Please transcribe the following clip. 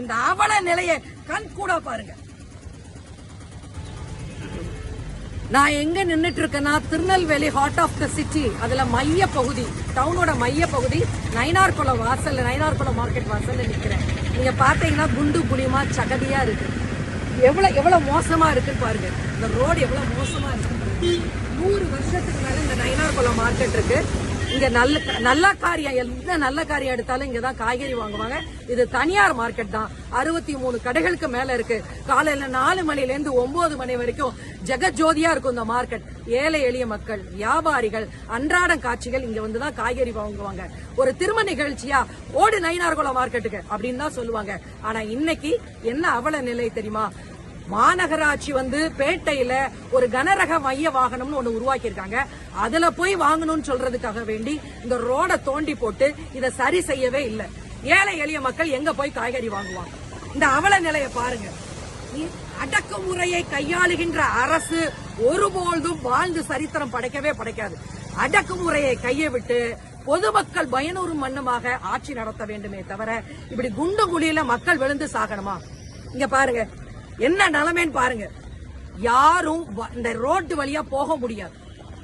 இந்த அவல நிலையை கண் கூட பாருங்க. நான் எங்க நின்றுட்டு இருக்கேன்னா Tirunelveli heart of the city அதுல மைய பகுதி டவுனோட மைய பகுதி நைனார்குளம் வாசல் நைனார்குளம் மார்க்கெட் வாசல்ல நிக்கிறேன். நீங்க பாத்தீங்கன்னா குண்டு புளியமா சகதியா இருக்கு. எவ்வளவு எவ்வளவு மோசமா இருக்குன்னு பாருங்க. இந்த ரோடு எவ்வளவு மோசமா இருக்கு நூறு வருஷத்துக்கு மேல இந்த நைனார்குளம் மார்க்கெட் இருக்கு. இங்க நல்ல நல்ல காரியம் எந்த நல்ல காரியம் எடுத்தாலும் இங்க தான் காய்கறி வாங்குவாங்க. இது தனியார் மார்க்கெட் தான். அறுபத்தி மூணு கடைகளுக்கு மேல இருக்கு. காலையில நாலு மணில இருந்து ஒன்பது மணி வரைக்கும் ஜெகஜோதியா இருக்கும் இந்த மார்க்கெட் ஏழை எளிய மக்கள் வியாபாரிகள் அன்றாடம் காட்சிகள் இங்க வந்து தான் காய்கறி வாங்குவாங்க. ஒரு திருமண நிகழ்ச்சியா ஓடு நயினார்குளம் மார்க்கெட்டுக்கு அப்படின்னு தான் சொல்லுவாங்க. ஆனா இன்னைக்கு என்ன அவல நிலை தெரியுமா? மாநகராட்சி வந்து பேட்டையில ஒரு கனரக மைய வாகனம்னு ஒண்ணு உருவாக்கி இருக்காங்க அதுல போய் வாங்கணும்னு சொல்றதுக்காக வேண்டி இந்த ரோட தோண்டி போட்டு இத சரி செய்யவே இல்லை. ஏழை எளிய மக்கள் எங்க போய் காய்கறி வாங்குவாங்க? இந்த அவல நிலையை பாருங்க. அடக்குமுறையை கையாளுகின்ற அரசு ஒருபோதும் வாழ்ந்து சரித்திரம் படைக்கவே படைக்காது. அடக்குமுறையை கையை விட்டு பொதுமக்கள் பயனுறும் மண்ணுமாக ஆட்சி நடத்த வேண்டுமே தவிர இப்படி குண்டு குழியில மக்கள் விழுந்து சாகணுமா? இங்க பாருங்க. என்ன நிலைமைன்னு பாருங்க. யாரும் வ- இந்த ரோட்டு வழியா போக முடியாது.